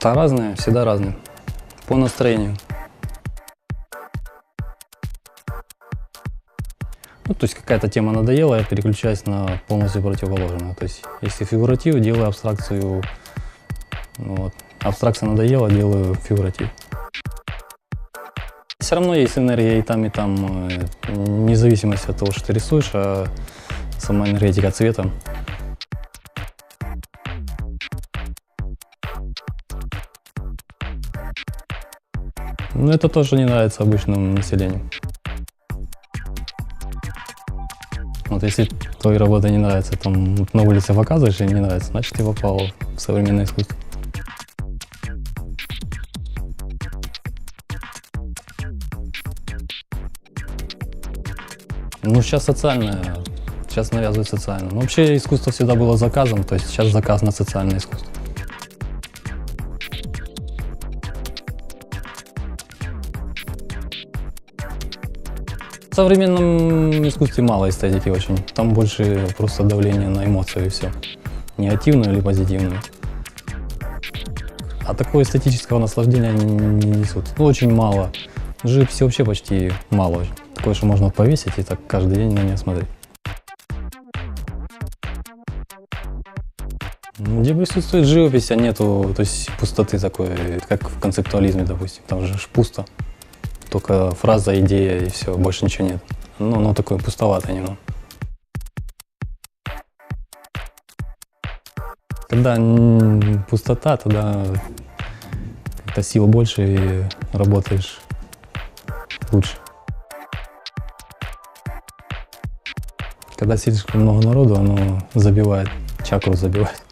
Да разные, всегда разные. По настроению. Ну, то есть какая-то тема надоела, я переключаюсь на полностью противоположную. То есть если фигуратив, делаю абстракцию. ну Вот. Абстракция надоела, делаю фигуратив. Все равно есть энергия и там, и там, э, вне зависимости от того, что ты рисуешь, а сама энергетика цвета. Ну, это тоже не нравится обычному населению. Вот если твои работы не нравятся, там вот на улице показываешь и не нравится, значит ты попал в современное искусство. Ну, сейчас социальное, сейчас навязывают социальное. Ну, вообще искусство всегда было заказом, то есть сейчас заказ на социальное искусство. Современном искусстве мало эстетики очень. Там больше просто давление на эмоцию и все. Негативную или позитивную. А такого эстетического наслаждения они не несут. Ну, очень мало. Живописи вообще почти мало. Такое, что можно повесить и так каждый день на нее смотреть. Ну, Где присутствует живопись, а нету то есть пустоты такой, как в концептуализме, допустим. Там же пусто. Только фраза, идея и все, больше ничего нет. Ну, оно такое пустоватое немного. Когда пустота, тогда как-то сил больше и работаешь лучше. Когда слишком много народу, оно забивает, чакру забивает.